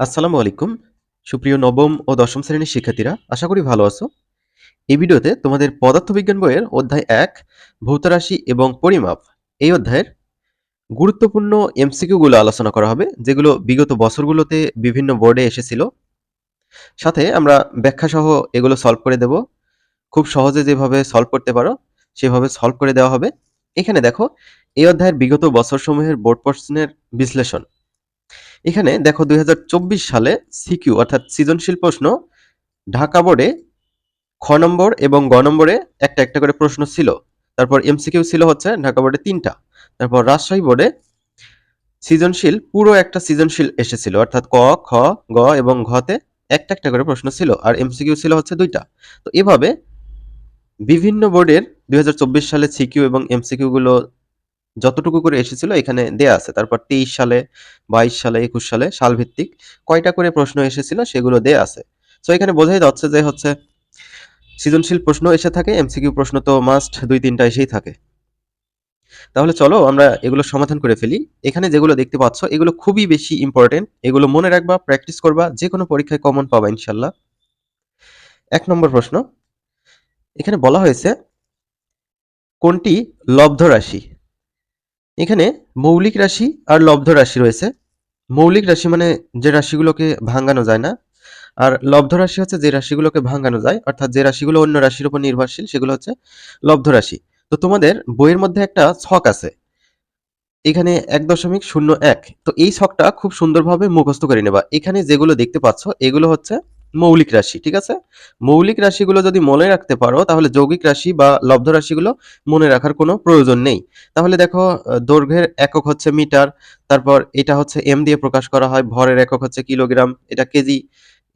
আসসালামু আলাইকুম। সুপ্রিয় নবম ও দশম শ্রেণির শিক্ষার্থীরা, আশা করি ভালো আছো। এই ভিডিওতে তোমাদের পদার্থবিজ্ঞান বইয়ের অধ্যায় এক, ভৌতরাশি এবং পরিমাপ এই অধ্যায়ের গুরুত্বপূর্ণ এমসিকিউগুলো আলোচনা করা হবে, যেগুলো বিগত বছরগুলোতে বিভিন্ন বোর্ডে এসেছিল। সাথে আমরা ব্যাখ্যা সহ এগুলো সলভ করে দেব। খুব সহজে যেভাবে সলভ করতে পারো, সেভাবে সলভ করে দেওয়া হবে। এখানে দেখো, এই অধ্যায়ের বিগত বছরসমূহের বোর্ড প্রশ্নের বিশ্লেষণ। এখানে দেখো দুই হাজার চব্বিশ সালে সিকিউ, অর্থাৎ সৃজনশীল প্রশ্ন, ঢাকা বোর্ডে খ নম্বর এবং গ নম্বরে একটা একটা করে প্রশ্ন ছিল। তারপর এমসিকিউ ছিল হচ্ছে ঢাকা বোর্ডে তিনটা। তারপর রাজশাহী বোর্ডে সৃজনশীল, পুরো একটা সৃজনশীল এসেছিল, অর্থাৎ ক, খ, গ এবং ঘতে একটা একটা করে প্রশ্ন ছিল, আর এমসিকিউ ছিল হচ্ছে দুইটা। তো এভাবে বিভিন্ন বোর্ডের দুই হাজার চব্বিশ সালে সিকিউ এবং এমসিকিউ গুলো যতটুকু করে এসেছিল এখানে দেয়া আছে। তারপর তেইশ সালে, বাইশ সালে, একুশ সালে সালভিত্তিক কয়টা করে প্রশ্ন এসেছিল সেগুলো দেয়া আছে। তো এখানে বোঝাই যাচ্ছে যে হচ্ছে সৃজনশীল প্রশ্ন এসে থাকে, এমসিকিউ প্রশ্ন তো মাস্ট দুই তিনটা এসেই থাকে। তাহলে চলো আমরা এগুলো সমাধান করে ফেলি। এখানে যেগুলো দেখতে পাচ্ছ, এগুলো খুবই বেশি ইম্পর্টেন্ট এগুলো মনে রাখবা প্র্যাকটিস করবা যে কোনো পরীক্ষায় কমন পাবা ইনশাল্লাহ। এক নম্বর প্রশ্ন, এখানে বলা হয়েছে কোনটি লব্ধ রাশি? এখানে মৌলিক রাশি আর লব্ধ রাশি রয়েছে। মৌলিক রাশি মানে যে রাশিগুলোকে ভাঙানো যায় না, আর লব্ধ রাশি হচ্ছে যে রাশিগুলোকে ভাঙানো যায়, অর্থাৎ যে রাশিগুলো অন্য রাশির উপর নির্ভরশীল সেগুলো হচ্ছে লব্ধ রাশি। তো তোমাদের বইয়ের মধ্যে একটা ছক আছে, এখানে এক দশমিক শূন্য এক। তো এই ছকটা খুব সুন্দরভাবে মুখস্থ করে নেবা। এখানে যেগুলো দেখতে পাচ্ছ, এগুলো হচ্ছে মৌলিক রাশি, ঠিক আছে? মৌলিক রাশিগুলো যদি মনে রাখতে পারো, তাহলে যৌগিক রাশি বা লব্ধ রাশিগুলো মনে রাখার কোনো প্রয়োজন নেই। তাহলে দেখো দৈর্ঘ্যের একক হচ্ছে মিটার, তারপর এটা হচ্ছে এম দিয়ে প্রকাশ করা হয়, ভরের একক হচ্ছে কিলোগ্রাম, এটা কেজি।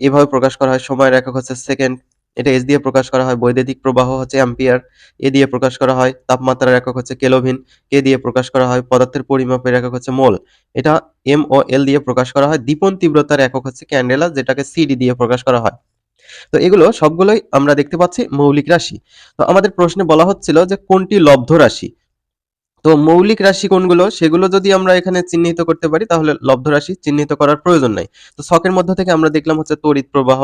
এভাবে প্রকাশ করা হয়, সময়ের একক হচ্ছে সেকেন্ড। এটা এস দিয়ে প্রকাশ করা হয়। বৈদ্যুতিক প্রবাহ হচ্ছে অ্যাম্পিয়ার। এ দিয়ে প্রকাশ করা হয়, তাপমাত্রার একক হচ্ছে কেলোভিন। কে দিয়ে প্রকাশ করা হয়, পদার্থের পরিমাপের একক হচ্ছে মোল। এটা এম ও এল দিয়ে প্রকাশ করা হয় দীপন তীব্রতার একক হচ্ছে ক্যান্ডেলা, যেটাকে সিডি দিয়ে প্রকাশ করা হয়। তো এগুলো সবগুলোই আমরা দেখতে পাচ্ছি মৌলিক রাশি। তো আমাদের প্রশ্নে বলা হচ্ছিল যে কোনটি লব্ধ রাশি? তো মৌলিক রাশি কোনগুলো? সেগুলো যদি আমরা এখানে চিহ্নিত করতে পারি, তাহলে লব্ধ রাশি চিহ্নিত করার প্রয়োজন নাই। তো শখের মধ্যে থেকে আমরা দেখলাম হচ্ছে তড়িৎ প্রবাহ,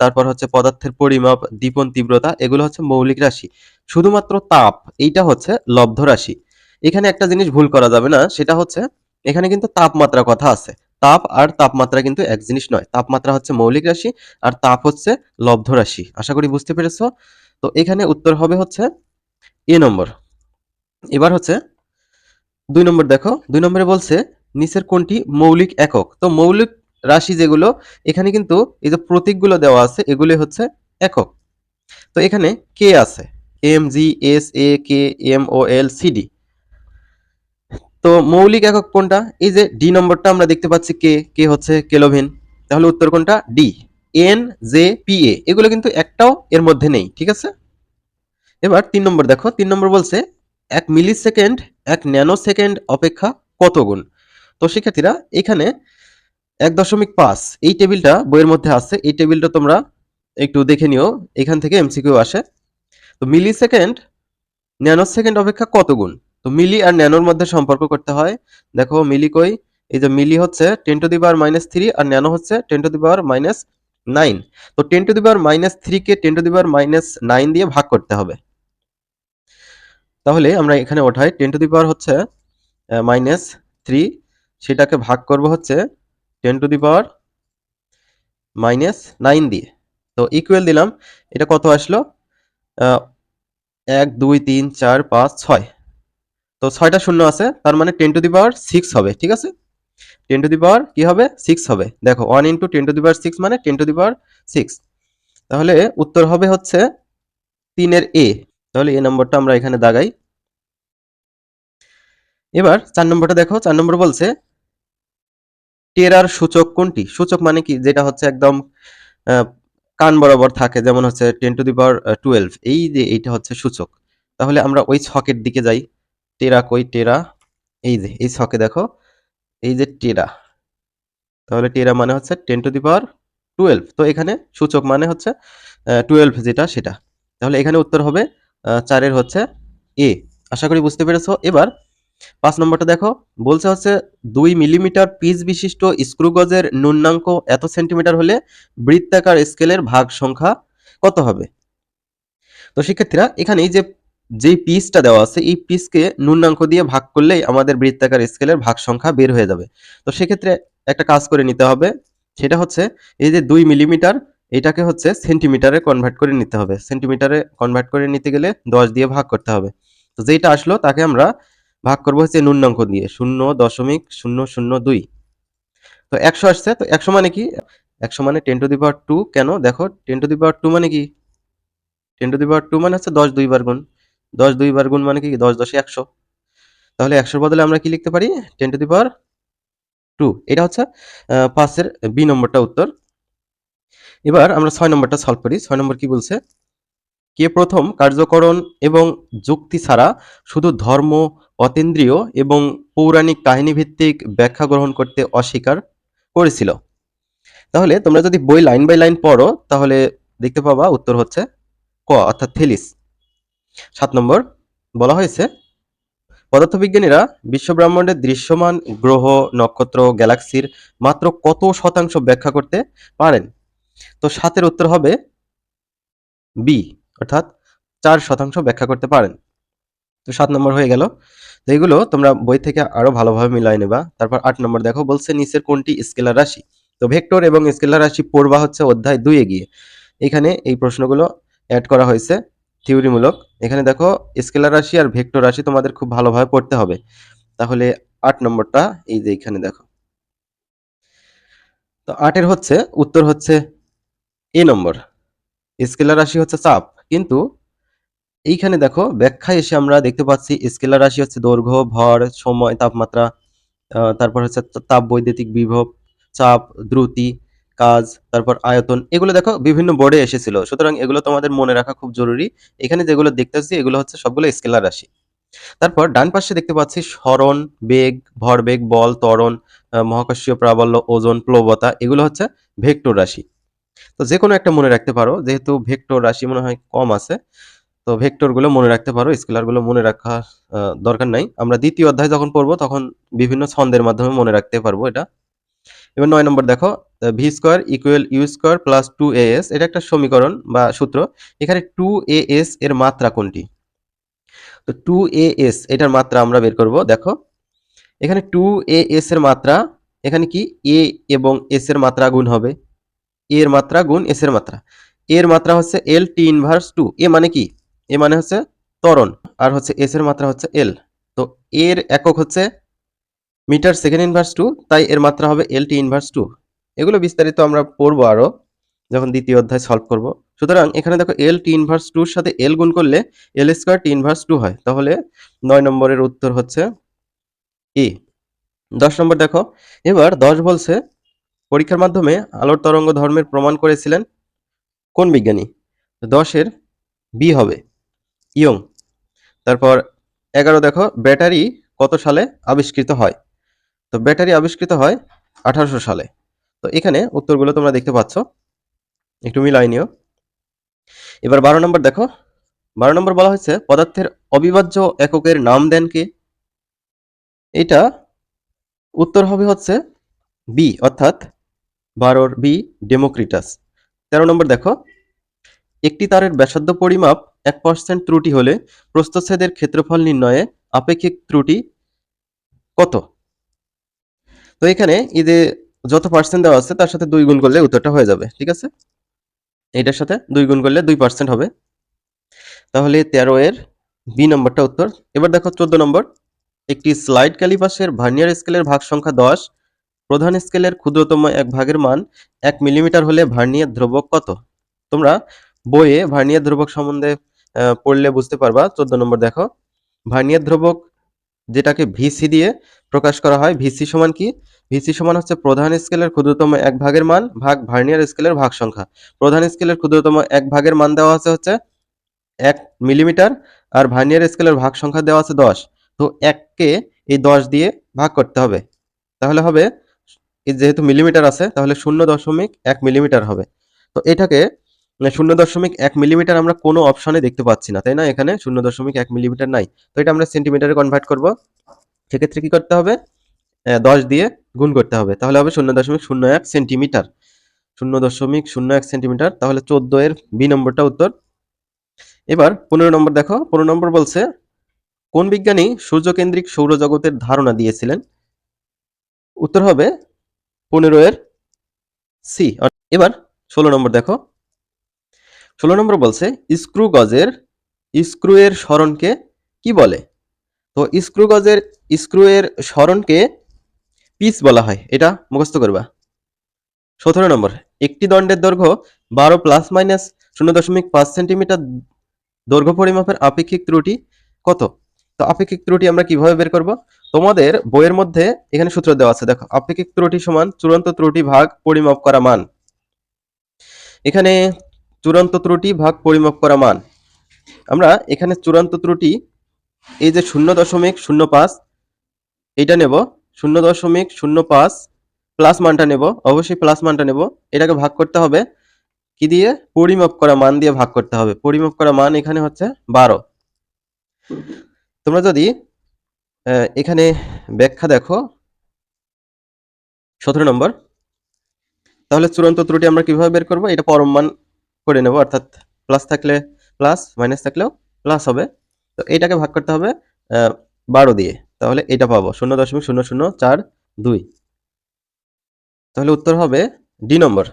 তারপর হচ্ছে পদার্থের পরিমাপ দীপন তীব্রতা, এগুলো হচ্ছে মৌলিক রাশি। শুধুমাত্র তাপ, এইটা হচ্ছে লব্ধ রাশি। এখানে একটা জিনিস ভুল করা যাবে না, সেটা হচ্ছে এখানে কিন্তু তাপমাত্রা কথা আছে। তাপ আর তাপমাত্রা কিন্তু এক জিনিস নয়। তাপমাত্রা হচ্ছে মৌলিক রাশি আর তাপ হচ্ছে লব্ধ রাশি। আশা করি বুঝতে পেরেছ? তো এখানে উত্তর হবে হচ্ছে এ নম্বর। এবার হচ্ছে দুই নম্বর দেখো, দুই নম্বরে বলছে নিচের কোনটি মৌলিক একক। তো মৌলিক রাশি যেগুলো, এখানে কিন্তু এই যে প্রতীকগুলো দেওয়া আছে এগুলি হচ্ছে একক। তো এখানে কে আছে? M G S A K M O L C D তো মৌলিক একক কোনটা? এই যে ডি নম্বরটা আমরা দেখতে পাচ্ছি কে কে হচ্ছে কেলোভিন। তাহলে উত্তর কোনটা? D N J P A এগুলো কিন্তু একটাও এর মধ্যে নেই, ঠিক আছে? এবার তিন নম্বর দেখো, তিন নম্বর বলছে এক মিলি সেকেন্ড এক ন্যানো সেকেন্ড অপেক্ষা কত গুণ? তো শিক্ষার্থীরা, এখানে এক দশমিক পাঁচ, এই টেবিলটা বইয়ের মধ্যে আছে, এই টেবিলটা তোমরা একটু দেখে নিও, এখান থেকে এমসিকিউ আসে। তো মিলি সেকেন্ড ন্যানো সেকেন্ড অপেক্ষা কত গুণ? তো মিলি আর ন্যানোর মধ্যে সম্পর্ক করতে হয়, দেখো মিলি কই? এই যে মিলি হচ্ছে ten to the power minus three R nano হচ্ছে ten to the power minus nine. তো ten to the power minus থ্রিকে ten to the power minus nine দিয়ে ভাগ করতে হবে। তাহলে আমরা এখানে ওঠাই টেন টু দি পাওয়ার হচ্ছে মাইনাস থ্রি সেটাকে ভাগ করব হচ্ছে ten to the power minus nine দিয়ে। তো ইকুয়াল দিলাম, এটা কত আসলো? এক, দুই, তিন, চার, পাঁচ, ছয়। তো ছয়টা শূন্য আছে, তার মানে ten to the power six হবে, ঠিক আছে? টেন টু দি পাওয়ার কি হবে? সিক্স হবে। দেখো one into ten to the power six মানে ten to the power six তাহলে উত্তর হবে হচ্ছে তিনের এ তাহলে এ নম্বরটা আমরা এখানে দাগাই। এবার চার নম্বরটা দেখো, চার নম্বর বলছে, টেরার সূচক কোনটি? সূচক মানে কি? যেটা হচ্ছে একদম কান বরাবর থাকে, যেমন হচ্ছে ten to the power twelve এই যে এইটা হচ্ছে সূচক। তাহলে আমরা ওই ছকের দিকে যাই। টেরা কই? টেরা। এই যে, এই ছকে দেখো। এই যে টেরা। তাহলে টেরা মানে হচ্ছে ten to the power twelve তো এখানে সূচক মানে হচ্ছে টুয়েলভ যেটা, সেটা। তাহলে এখানে উত্তর হবে চারের হচ্ছে এ আশা করি বুঝতে পেরেছ। এবার পাঁচ নম্বরটা দেখো। বলছে হচ্ছে দুই মিলিমিটার পিচ বিশিষ্ট স্ক্রু গজের ন্যূনাঙ্ক এত সেন্টিমিটার হলে বৃত্তাকার স্কেলের ভাগ সংখ্যা কত হবে? তো শিক্ষার্থীরা এখানে এই যে, যেই পিসটা দেওয়া আছে, এই পিসকে ন্যূনাঙ্ক দিয়ে ভাগ করলেই আমাদের বৃত্তাকার স্কেলের ভাগ সংখ্যা বের হয়ে যাবে। তো সেক্ষেত্রে একটা কাজ করে নিতে হবে। সেটা হচ্ছে এই যে দুই মিলিমিটার এটাকে হচ্ছে সেন্টিমিটারে কনভার্ট করে নিতে হবে। সেন্টিমিটারে কনভার্ট করে নিতে গেলে দশ দিয়ে ভাগ করতে হবে। তো যেটা আসলো, তাকে আমরা ভাগ করব হচ্ছে ন্যূনাঙ্ক দিয়ে, শূন্য দশমিক শূন্য শূন্য দুই। তো একশো আসছে, তো একশো মানে কি? একশো মানে ten to the power two কেন? দেখো ten to the power two মানে কি? Ten to the power two মানে হচ্ছে দশ দুইবার গুণ। দশ দুইবার গুণ মানে কি? দশ দশে একশো। তাহলে একশোর বদলে আমরা কি লিখতে পারি? Ten to the power two এটা হচ্ছে পাঁচের বি নম্বরটা উত্তর। এবার আমরা ছয় নম্বরটা সলভ করি। ছয় নম্বর কি বলছে? কে প্রথম, কার্যকরণ এবং যুক্তি ছাড়া শুধু ধর্ম, অতীন্দ্রিয় এবং পৌরাণিক কাহিনী ভিত্তিক ব্যাখ্যা গ্রহণ করতে অস্বীকার করেছিল। তাহলে তোমরা যদি বই লাইন বাই লাইন পড়ো, তাহলে দেখতে পাবা উত্তর হচ্ছে ক, অর্থাৎ থেলিস। সাত নম্বর, বলা হয়েছে, পদার্থবিজ্ঞানীরা বিশ্বব্রহ্মাণ্ডের দৃশ্যমান গ্রহ, নক্ষত্র, গ্যালাক্সির মাত্র কত শতাংশ ব্যাখ্যা করতে পারেন? তো সাতের উত্তর হবে বি, অর্থাৎ চার শতাংশ ব্যাখ্যা করতে পারেন। তো সাত নম্বর হয়ে গেল। তো এগুলো তোমরা বই থেকে আরও ভালোভাবে মিলাই নেবা। তারপর আট নম্বর দেখো, বলছে নিচের কোনটি স্কেলার রাশি? তো ভেক্টর এবং স্কেলার রাশি পড়বা হচ্ছে অধ্যায় দুই গিয়ে এখানে এই প্রশ্নগুলো অ্যাড করা হয়েছে, থিওরিমূলক। এখানে দেখো, স্কেলার রাশি আর ভেক্টর রাশি তোমাদের খুব ভালোভাবে পড়তে হবে। তাহলে আট নম্বরটা, এই যে এখানে দেখো। তো আটের হচ্ছে, উত্তর হচ্ছে এ নম্বর। স্কেলার রাশি হচ্ছে চাপ। কিন্তু এইখানে দেখো, ব্যাখ্যায় এসে আমরা দেখতে পাচ্ছি স্কেলার রাশি হচ্ছে দৈর্ঘ্য, ভর, সময়, তাপমাত্রা তারপর হচ্ছে তাপ বৈদ্যুতিক বিভব, চাপ, দ্রুতি, কাজ, তারপর আয়তন। এগুলো দেখো বিভিন্ন বোর্ডে এসেছিল। সুতরাং এগুলো তোমাদের মনে রাখা খুব জরুরি। এখানে যেগুলো দেখতেছি, এগুলো হচ্ছে সবগুলো স্কেলার রাশি। তারপর ডান পাশে দেখতে পাচ্ছি স্মরণ, বেগ, ভরবেগ, বল, ত্বরণ মহাকর্ষীয় প্রাবল্য, ওজন, প্লবতা, এগুলো হচ্ছে ভেক্টর রাশি। তো যে কোনো একটা মনে রাখতে পারো, যেহেতু ভেক্টর রাশি মনে হয় কম আছে, তো ভেক্টরগুলো মনে রাখতে পারো স্কেলারগুলো মনে রাখা দরকার নাই। আমরা দ্বিতীয় অধ্যায় যখন পড়ব, তখন বিভিন্ন ছন্দের মাধ্যমে মনে রাখতে পারব এটা। এবার নয় নম্বর দেখো v square equal u square plus two a s, এটা একটা সমীকরণ বা সূত্র। এখানে টু এ এস এর মাত্রা কোনটি? তো টু এ এস, এটার মাত্রা আমরা বের করব, দেখো। এখানে টু এ এস এর মাত্রা, এখানে কি? এ এবং এস এর মাত্রা গুণ হবে। এর মাত্রা গুণ এস এর মাত্রা। এর মাত্রা হচ্ছে এল টি ইনভার্স টু এ মানে কি? এ মানে হচ্ছে ত্বরণ। আর হচ্ছে এস এর মাত্রা হচ্ছে এল তো এর একক হচ্ছে মিটার সেকেন্ড ইনভার্স টু তাই এর মাত্রা হবে এল টি ইনভার্স টু এগুলো বিস্তারিত আমরা পড়ব আরও যখন দ্বিতীয় অধ্যায় সলভ করব। সুতরাং এখানে দেখো এল টি ইনভার্স টুর সাথে এল গুণ করলে L square T inverse two হয়। তাহলে নয় নম্বরের উত্তর হচ্ছে এ দশ নম্বর দেখো। এবার দশ বলছে পরীক্ষার মাধ্যমে আলোর তরঙ্গ ধর্মের প্রমাণ করেছিলেন কোন বিজ্ঞানী? দশের বি হবে। ইয়ং। তারপর এগারো দেখো, ব্যাটারি কত সালে আবিষ্কৃত হয়? তো ব্যাটারি আবিষ্কৃত হয় আঠারোশো সালে। তো এখানে উত্তরগুলো তোমরা দেখতে পাচ্ছ। একটু মিলাই নিও। এবার বারো নম্বর দেখো। বারো নম্বর বলা হয়েছে, পদার্থের অবিভাজ্য এককের নাম দেন কে? এটা উত্তর হবে হচ্ছে বি, অর্থাৎ বারোর বি ডেমোক্রিটাস। তেরো নম্বর দেখো, একটি তারের ব্যাসার্ধ পরিমাপ এক পার্সেন্ট ত্রুটি হলে প্রস্থচ্ছেদের ক্ষেত্রফল নির্ণয়ে আপেক্ষিক ত্রুটি কত? তো এখানে যে যত পার্সেন্ট দেওয়া আছে, তার সাথে দুই গুণ করলে উত্তরটা হয়ে যাবে, ঠিক আছে? এটার সাথে দুই গুণ করলে দুই পার্সেন্ট হবে। তাহলে তেরো এর বি নম্বরটা উত্তর। এবার দেখো চোদ্দ নম্বর, একটি স্লাইড ক্যালিপাসের ভার্নিয়ার স্কেলের ভাগ সংখ্যা দশ প্রধান স্কেলের ক্ষুদ্রতম এক ভাগের মান এক মিলিমিটার হলে ভার্নিয়ার ধ্রুবক কত? তোমরা বইয়ে ভার্নিয়ার ধ্রুবক সম্বন্ধে পড়লে বুঝতে পারবা। চোদ্দ নম্বর দেখো। ভার্নিয়ার ধ্রুবক যেটাকে ভিসি দিয়ে প্রকাশ করা হয়, ভিসি সমান কি? ভিসি সমান হচ্ছে প্রধান স্কেলের ক্ষুদ্রতম এক ভাগের মান ভাগ ভার্নিয়ার স্কেলের ভাগ সংখ্যা প্রধান স্কেলের ক্ষুদ্রতম এক ভাগের মান দেওয়া আছে হচ্ছে এক মিলিমিটার আর ভার্নিয়ার স্কেলের ভাগ সংখ্যা দেওয়া আছে দশ। তো এককে এই দশ দিয়ে ভাগ করতে হবে। তাহলে হবে যেহেতু মিলিমিটার আছে, তাহলে শূন্য দশমিক এক মিলিমিটার হবে। তো এটাকে মানে শূন্য দশমিক এক মিলিমিটার আমরা কোনো অপশনে দেখতে পাচ্ছি না, তাই না? এখানে শূন্য দশমিক এক মিলিমিটার নাই। তো এটা আমরা সেন্টিমিটারে কনভার্ট করব। সেক্ষেত্রে কি করতে হবে? দশ দিয়ে গুণ করতে হবে। তাহলে হবে শূন্য দশমিক শূন্য এক সেন্টিমিটার। শূন্য দশমিক শূন্য এক সেন্টিমিটার, তাহলে চোদ্দ এর বি নম্বরটা উত্তর। এবার পনেরো নম্বর দেখো। পনেরো নম্বর বলছে, কোন বিজ্ঞানী সূর্যকেন্দ্রিক সৌরজগতের ধারণা দিয়েছিলেন? উত্তর হবে পনেরো এর সি এবার ষোলো নম্বর দেখো। ষোলো নম্বর বলছে, স্ক্রু গজের স্ক্রু এর স্মরণকে কি বলে? তো স্ক্রু গজের স্ক্রু এর স্মরণকে পিস বলা হয়। এটা মুখস্থ করবা। সতেরো নম্বর, একটি দণ্ডের দৈর্ঘ্য বারো প্লাস মাইনাস শূন্য দশমিক পাঁচ সেন্টিমিটার দৈর্ঘ্য পরিমাপের আপেক্ষিক ত্রুটি কত? তো আপেক্ষিক ত্রুটি আমরা কীভাবে বের করব? তোমাদের বইয়ের মধ্যে এখানে সূত্র দেওয়া আছে, দেখো, আপেক্ষিক ত্রুটি সমান চূড়ান্ত ত্রুটি ভাগ পরিমাপ করা মান। এখানে চূড়ান্ত ত্রুটি ভাগ পরিমাপ করা মান। আমরা এখানে চূড়ান্ত ত্রুটি, এই যে শূন্য দশমিক শূন্য পাঁচ এইটা নেব, শূন্য দশমিক শূন্য পাঁচ প্লাস মানটা নেব, অবশ্যই প্লাস মানটা নেব, এটাকে ভাগ করতে হবে, কি দিয়ে? পরিমাপ করা মান দিয়ে ভাগ করতে হবে। পরিমাপ করা মান এখানে হচ্ছে বারো। তোমরা যদি এখানে ব্যাখ্যা দেখো, সতেরো নম্বর, তাহলে চূড়ান্ত ত্রুটি আমরা কীভাবে বের করব? এটা পরম মান করে নেব, অর্থাৎ প্লাস থাকলে প্লাস মাইনাস থাকলেও প্লাস হবে। তো এটাকে ভাগ করতে হবে বারো দিয়ে। তাহলে এটা পাবো, শূন্য দশমিক শূন্য শূন্য চার দুই। তাহলে উত্তর হবে ডি নম্বর।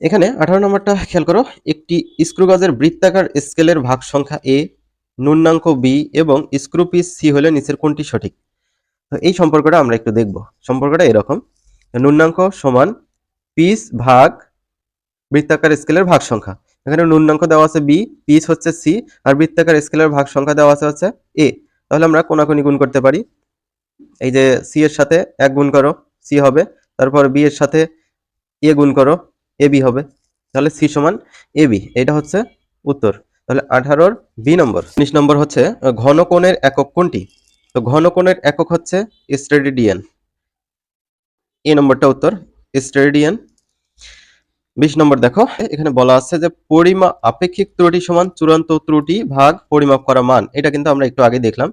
এখানে আঠারো নম্বরটা খেয়াল করো, একটি স্ক্রুগাজের বৃত্তাকার স্কেলের ভাগ সংখ্যা এ ন্যূনাঙ্ক বি এবং স্ক্রু পিস সি হলে নিচের কোনটি সঠিক? তো এই সম্পর্কটা আমরা একটু দেখব। সম্পর্কটা এরকম। ন্যূনাঙ্ক সমান পিস ভাগ বৃত্তাকার স্কেলের ভাগ সংখ্যা এখানে ন্যূনাঙ্ক দেওয়া আছে বি, পিস হচ্ছে সি, আর বৃত্তাকার স্কেলের ভাগ সংখ্যা দেওয়া আছে হচ্ছে এ। তাহলে আমরা কোনাকুনি গুণ করতে পারি। এই যে সি এর সাথে এক গুণ করো, সি হবে। তারপর বি এর সাথে এ গুণ করো, এ বি হবে। তাহলে সি সমান এ বি। এটা হচ্ছে উত্তর। তাহলে আঠারোর বি নম্বর। উনিশ নম্বর হচ্ছে ঘনকোণের একক কোনটি তো ঘনকোণের একক হচ্ছে স্টেডিডিয়ান এ নম্বরটা উত্তর স্টেডিয়ান বিশ নম্বর দেখো, এখানে বলা আছে যে পরিমাপ আপেক্ষিক ত্রুটি সমান চূড়ান্ত ত্রুটি ভাগ পরিমাপ করা মান। এটা কিন্তু আমরা একটু আগে দেখলাম।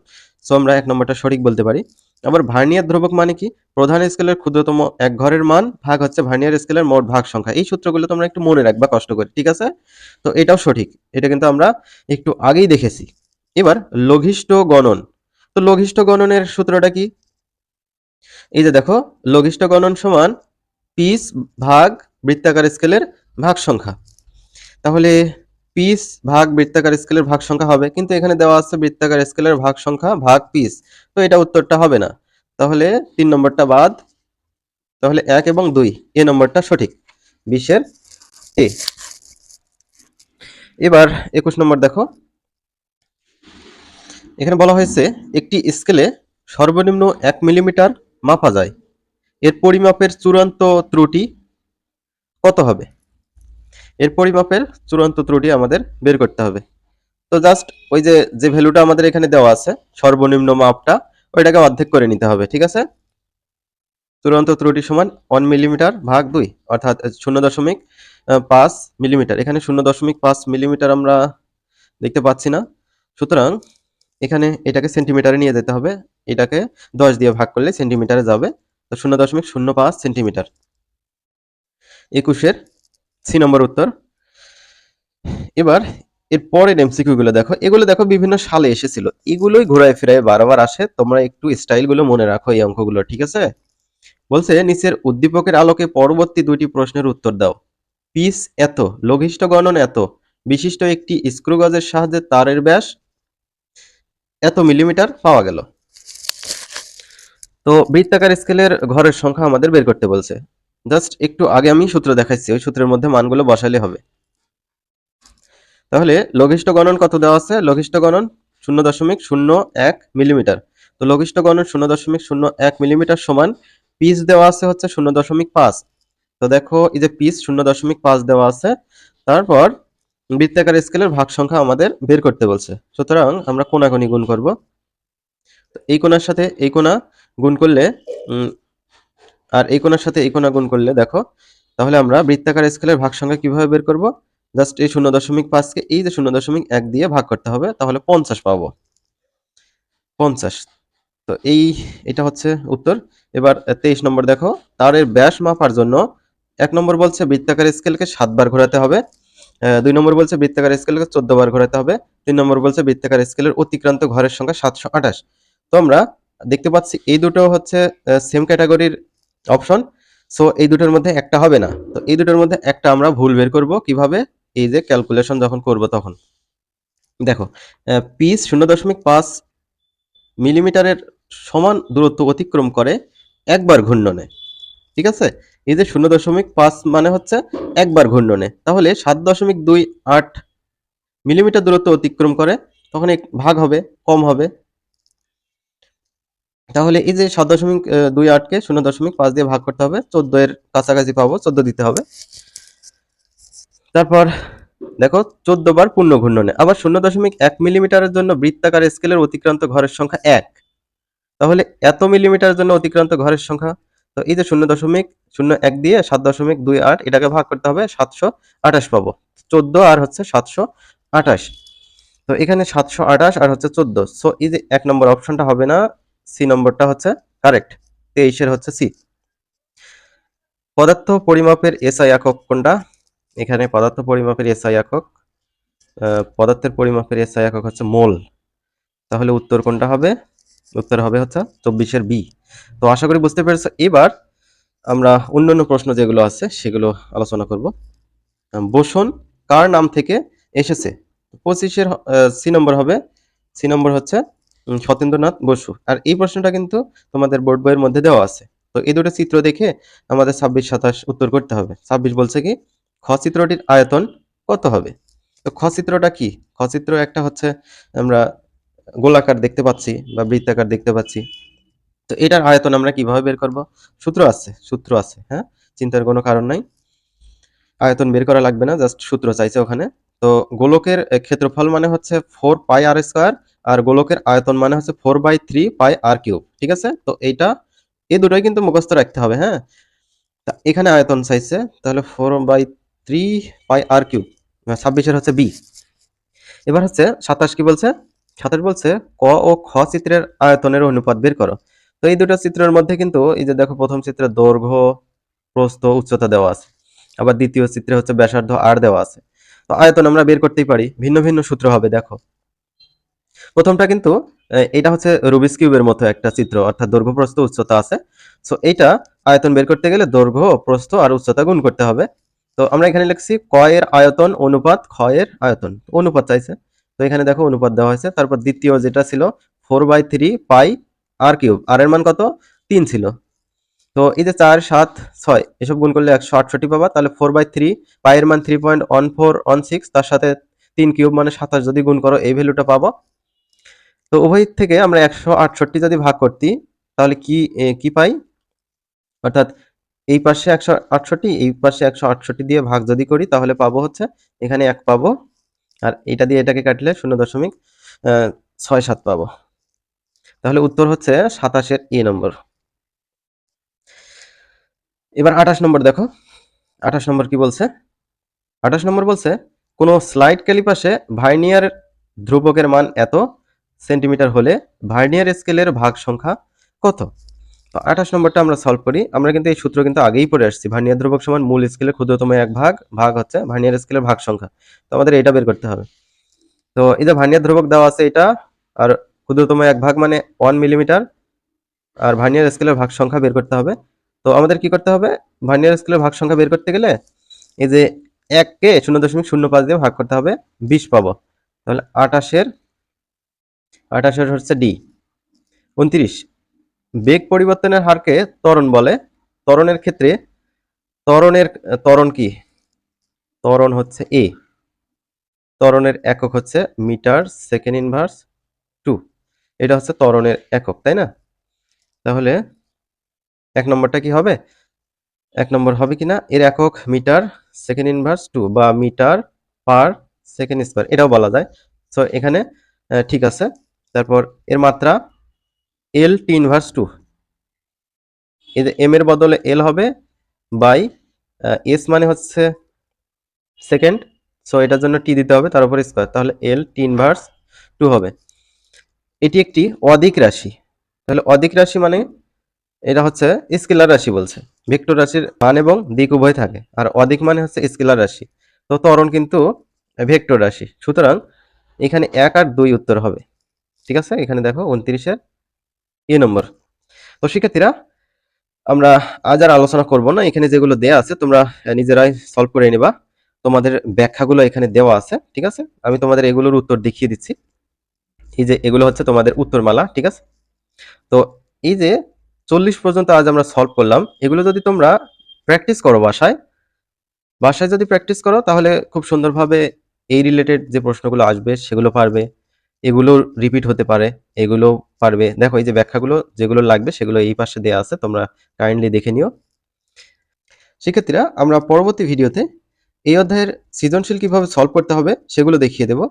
সো আমরা এক নম্বরটা সঠিক বলতে পারি। আবার ভার্নিয়ার ধ্রুবক মানে কি? প্রধান স্কেলের ক্ষুদ্রতম এক ঘরের মান ভাগ হচ্ছে ভার্নিয়ার স্কেলের মোট ভাগ সংখ্যা। এই সূত্রগুলো তোমরা একটু মনে রাখবা, কষ্ট করে, ঠিক আছে? তো এটাও সঠিক, এটা কিন্তু আমরা একটু আগেই দেখেছি। এবার লঘিষ্ঠ গণন। তো লঘিষ্ঠ গণনের সূত্রটা কি? এই যে দেখো, লঘিষ্ঠ গণন সমান পিস ভাগ বৃত্তাকার স্কেলের ভাগ সংখ্যা। তাহলে পিস ভাগ বৃত্তাকার স্কেলের ভাগ সংখ্যা হবে, কিন্তু এখানে দেওয়া আছে বৃত্তাকার স্কেলের ভাগ সংখ্যা ভাগ পিস তো এটা উত্তরটা হবে না। তাহলে তিন নম্বরটা বাদ, তাহলে এক এবং দুই, এ নম্বরটা সঠিক। বিশের এ। এবার একুশ নম্বর দেখো। এখানে বলা হয়েছে, একটি স্কেলে সর্বনিম্ন এক মিলিমিটার মাপা যায়। এর পরিমাপের চূড়ান্ত ত্রুটি কত হবে? এর পরিমাপের চূড়ান্ত ত্রুটি আমাদের বের করতে হবে। তো জাস্ট ওই যে যে ভ্যালুটা আমাদের এখানে দেওয়া আছে, সর্বনিম্ন মাপটা, ওইটাকে অর্ধেক করে নিতে হবে, ঠিক আছে? চূড়ান্ত ত্রুটি সমান ওয়ান মিলিমিটার ভাগ দুই, অর্থাৎ শূন্য দশমিক পাঁচ মিলিমিটার এখানে শূন্য দশমিক পাঁচ মিলিমিটার আমরা দেখতে পাচ্ছি না। সুতরাং এখানে এটাকে সেন্টিমিটারে নিয়ে যেতে হবে, এটাকে দশ দিয়ে ভাগ করলে সেন্টিমিটারে যাবে। তো শূন্য দশমিক শূন্য পাঁচ সেন্টিমিটার একুশের সি নম্বর উত্তর। এবার এর পরের এমসিকিউ গুলো দেখো। এগুলো দেখো বিভিন্ন সালে এসেছিল। এগুলোই ঘোরায় ফেরায় বারবার আসে। তোমরা একটু স্টাইলগুলো মনে রাখো এই অঙ্কগুলো, ঠিক আছে? বলছে, নিচের উদ্দীপকের আলোকে পরবর্তী দুইটি প্রশ্নের উত্তর দাও। পিস এত, লঘিষ্ঠ গণন এত, বিশিষ্ট একটি স্ক্রু গজের সাহায্যে তারের ব্যাস এত মিলিমিটার পাওয়া গেল। তো বৃত্তাকার স্কেলের ঘরের সংখ্যা আমাদের বের করতে বলছে। জাস্ট একটু আগে আমি সূত্র দেখাচ্ছি ওই সূত্রের মধ্যে মানগুলো বসালে হবে। তাহলে লঘিষ্ঠ গণন কত দেওয়া আছে? লঘিষ্ঠ গণন শূন্য দশমিক শূন্য এক মিলিমিটার। তো লঘিষ্ঠ গণন শূন্য দশমিক শূন্য এক মিলিমিটার সমান পিস দেওয়া আছে হচ্ছে শূন্য দশমিক পাঁচ। তো দেখো এই যে পিস শূন্য দশমিক পাঁচ দেওয়া আছে, তারপর বৃত্তাকার স্কেলের ভাগ সংখ্যা আমাদের বের করতে বলছে। সুতরাং আমরা কোনাকুনি গুণ করব। এই কোনার সাথে এই কোনা গুণ করলে আর এই কোনার সাথে এই কোনা গুণ করলে দেখো, তাহলে আমরা বৃত্তাকার স্কেলের ভাগ সংখ্যা কীভাবে বের করব? জাস্ট এই শূন্য দশমিক পাঁচকে এই যে শূন্য দশমিক এক দিয়ে ভাগ করতে হবে, তাহলে পঞ্চাশ পাবো। পঞ্চাশ। তো এই, এটা হচ্ছে উত্তর। এবার তেইশ নম্বর দেখো, তারের ব্যাস মাপার জন্য এক নম্বর বলছে বৃত্তাকার স্কেলকে সাতবার ঘোরাতে হবে দুই নম্বর বলছে বৃত্তাকার স্কেলকে চোদ্দ বার ঘোরাতে হবে, তিন নম্বর বলছে বৃত্তাকার স্কেলের অতিক্রান্ত ঘরের সংখ্যা সাতশো আঠাশ। তো আমরা দেখতে পাচ্ছি এই দুটো হচ্ছে সেম ক্যাটাগরির অপশন। সো এই দুটোর মধ্যে একটা হবে না। তো এই দুটোর মধ্যে একটা আমরা ভুল বের করব কীভাবে? এই যে ক্যালকুলেশন যখন করব তখন। দেখো পিস শূন্য দশমিক পাঁচ মিলিমিটারের সমান দূরত্ব অতিক্রম করে একবার ঘূর্ণনে। ঠিক আছে? এই যে শূন্য দশমিক পাঁচ মানে হচ্ছে একবার ঘূর্ণনে। তাহলে সাত দশমিক দুই আট মিলিমিটার দূরত্ব অতিক্রম করে তখন এক ভাগ হবে, কম হবে। তাহলে এই যে সাত দশমিক দুই আটকে শূন্য দশমিক পাঁচ দিয়ে ভাগ করতে হবে, চোদ্দ এর কাছাকাছি পাবো, চোদ্দ দিতে হবে। তারপর দেখো, চোদ্দ বার পূর্ণ ঘূর্ণনে, আবার শূন্য দশমিক এক মিলিমিটারের জন্য বৃত্তাকার স্কেলের অতিক্রান্ত ঘরের সংখ্যা এক। তাহলে এত মিলিমিটারের জন্য অতিক্রান্ত ঘরের সংখ্যা, তো এই যে শূন্য দশমিক, শূন্য এক দিয়ে সাত দশমিক দুই আট, এটাকে ভাগ করতে হবে, সাতশো আঠাশ পাবো। চোদ্দ আর হচ্ছে সাতশো আঠাশ। তো এখানে সাতশো আঠাশ আর হচ্ছে চোদ্দ। সো এই যে এক নম্বর অপশনটা হবে না সি নম্বরটা হচ্ছে কারেক্ট, তেইশের হচ্ছে সি। পদার্থ পরিমাপের এসআই একক কোনটা? এখানে পদার্থ পরিমাপের এসআই একক পদার্থের পরিমাপের এসআই একক হচ্ছে মোল। তাহলে উত্তর কোনটা হবে? উত্তর হবে হচ্ছে চব্বিশের বি। তো আশা করি বুঝতে পেরেছ, এবার আমরা অন্যান্য প্রশ্ন যেগুলো আছে সেগুলো আলোচনা করব। বোসন কার নাম থেকে এসেছে? পঁচিশের সি নম্বর হবে, সি নম্বর হচ্ছে উম, সত্যেন্দ্রনাথ বসু। আর এই প্রশ্নটা কিন্তু তোমাদের বোর্ড বইয়ের মধ্যে দেওয়া আছে। তো এই দুটো চিত্র দেখে আমাদের ছাব্বিশ সাতাশ উত্তর করতে হবে। ছাব্বিশ বলছে কি খ চিত্রটির আয়তন কত হবে? তো খ চিত্রটা কি? খ চিত্র একটা হচ্ছে আমরা গোলাকার দেখতে পাচ্ছি বা বৃত্তাকার দেখতে পাচ্ছি। তো এটার আয়তন আমরা কীভাবে বের করব? সূত্র আছে সূত্র আছে হ্যাঁ? চিন্তার কোনো কারণ নাই। আয়তন বের করা লাগবে না জাস্ট সূত্র চাইছে ওখানে। তো গোলকের ক্ষেত্রফল মানে হচ্ছে ফোর পাই আর স্কোয়ার আর গোলকের আয়তন মানে হচ্ছে four by three pi r cube ঠিক আছে? তো এইটা, এই দুটোই কিন্তু মুখস্থ রাখতে হবে হ্যাঁ? এখানে আয়তন চাইছে, তাহলে four by three pi r cube ছাব্বিশের হচ্ছে বি এবার হচ্ছে সাতাশ কি বলছে? সাতাশ বলছে ক ও খ চিত্রের আয়তনের অনুপাত বের করো। তো এই দুটো চিত্রের মধ্যে কিন্তু, এই যে দেখো প্রথম চিত্রে দৈর্ঘ্য, প্রস্থ, উচ্চতা দেওয়া আছে। আবার দ্বিতীয় চিত্রে হচ্ছে ব্যাসার্ধ আর দেওয়া আছে। তো আয়তন আমরা বের করতেই পারি, ভিন্ন ভিন্ন সূত্র হবে, দেখো। প্রথমটা কিন্তু এটা হচ্ছে রুবিস কিউবের মতো একটা চিত্র, অর্থাৎ দৈর্ঘ্য, প্রস্থ, উচ্চতা আছে। সো এইটা আয়তন বের করতে গেলে দৈর্ঘ্য, প্রস্থ আর উচ্চতা গুণ করতে হবে। তো, আমরা এখানে লিখছি ক এর আয়তন অনুপাত, খ এর আয়তন, অনুপাত চাইছে। তো, এখানে দেখো অনুপাত দেওয়া হয়েছে। তারপর দ্বিতীয় যেটা ছিল four by three pi r cube r এর মান কত? তিন ছিল। তো, এই যে চার, সাত, ছয়, এসব গুণ করলে একশো আটষট্টি পাবা। তাহলে ফোর বাই থ্রি পায়ের মান three point one four one six তার সাথে তিন কিউব মানে সাতাশ, যদি গুণ করো, এই ভ্যালুটা পাবো। তো উভয় থেকে আমরা একশো আটষট্টি যদি ভাগ করতি, তাহলে কি কি পাই? অর্থাৎ এই পাশে একশো আটষট্টি, এই পাশে একশো আটষট্টি দিয়ে ভাগ যদি করি, তাহলে পাবো হচ্ছে, এখানে এক পাবো, আর এটা দিয়ে এটাকে কাটলে শূন্য দশমিক ছয় সাত পাবো। তাহলে উত্তর হচ্ছে সাতাশের এ নম্বর। এবার আঠাশ নম্বর দেখো, আঠাশ নম্বর কি বলছে? আঠাশ নম্বর বলছে, কোনো স্লাইড ক্যালিপাসে ভার্নিয়ার ধ্রুবকের মান এত সেন্টিমিটার হলে ভার্নিয়ার স্কেলের ভাগ সংখ্যা কত? তো আঠাশ নম্বরটা আমরা সলভ করি। আমরা কিন্তু এই সূত্র কিন্তু আগেই পড়ে আসছি। ভার্নিয়ার ধ্রুবক সমান মূল স্কেলের ক্ষুদ্রতম এক ভাগ ভাগ হচ্ছে ভার্নিয়ার স্কেলের ভাগ সংখ্যা তো আমাদের এটা বের করতে হবে। তো এই যে ভার্নিয়ার ধ্রুবক দেওয়া আছে এটা, আর ক্ষুদ্রতম এক ভাগ মানে ওয়ান মিলিমিটার আর ভার্নিয়ার স্কেলের ভাগ সংখ্যা বের করতে হবে। তো আমাদের কি করতে হবে? ভার্নিয়ার স্কেলের ভাগ সংখ্যা বের করতে গেলে এই যে এককে শূন্য দশমিক শূন্য পাঁচ দিয়ে ভাগ করতে হবে, বিশ পাবো। তাহলে আটাশের আটাশের হচ্ছে ডি। উনত্রিশ, বেগ পরিবর্তনের হারকে ত্বরণ বলে। ত্বরণের ক্ষেত্রে ত্বরণের, ত্বরণ কি? ত্বরণ হচ্ছে এ ত্বরণের একক হচ্ছে মিটার, সেকেন্ড ইনভার্স, টু। এটা হচ্ছে ত্বরণের একক, তাই না? তাহলে এক নম্বরটা কি হবে? এক নম্বর হবে কি না এর একক মিটার, সেকেন্ড ইনভার্স, টু বা মিটার পার, সেকেন্ড স্কোয়ার, এটাও বলা যায়। সো এখানে ঠিক আছে। তারপর এর মাত্রা L T inverse two M এর বদলে এল হবে বাই এস মানে হচ্ছে সেকেন্ড সো এটার জন্য টি দিতে হবে, তার উপর স্কোয়ার তাহলে এল টি ইনভার্স টু হবে। এটি একটি অধিক রাশি। তাহলে অধিক রাশি মানে এটা হচ্ছে স্কেলার রাশি বলছে। ভেক্টর রাশির মান এবং দিক উভয় থাকে। আর অধিক মানে হচ্ছে স্কেলার রাশি। তো ত্বরণ কিন্তু ভেক্টর রাশি। সুতরাং এখানে এক আর দুই উত্তর হবে। ঠিক আছে? এখানে দেখো উনত্রিশের এ নম্বর। তো শিক্ষার্থীরা, আমরা আজ আর আলোচনা করব না। এখানে যেগুলো দেয়া আছে, তোমরা নিজেরাই সলভ করে নিবা। তোমাদের ব্যাখ্যাগুলো এখানে দেওয়া আছে, ঠিক আছে? আমি তোমাদের এগুলোর উত্তর দেখিয়ে দিচ্ছি। এই যে এগুলো হচ্ছে তোমাদের উত্তরমালা, ঠিক আছে? তো এই যে চল্লিশ পর্যন্ত আজ আমরা সলভ করলাম, এগুলো যদি তোমরা প্র্যাকটিস করো বাসায় বাসায় যদি প্র্যাকটিস করো, তাহলে খুব সুন্দরভাবে এই রিলেটেড যে প্রশ্নগুলো আসবে, সেগুলো পারবে। এগুলো রিপিট হতে পারে, এগুলো পারবে। দেখো, এই যে ব্যাখ্যাগুলো যেগুলো লাগবে সেগুলো এই পাশে দেওয়া আছে, তোমরা কাইন্ডলি দেখে নিও। শিক্ষার্থীরা, আমরা পরবর্তী ভিডিওতে এই অধ্যায়ের সৃজনশীল কীভাবে সলভ করতে হবে সেগুলো দেখিয়ে দেব।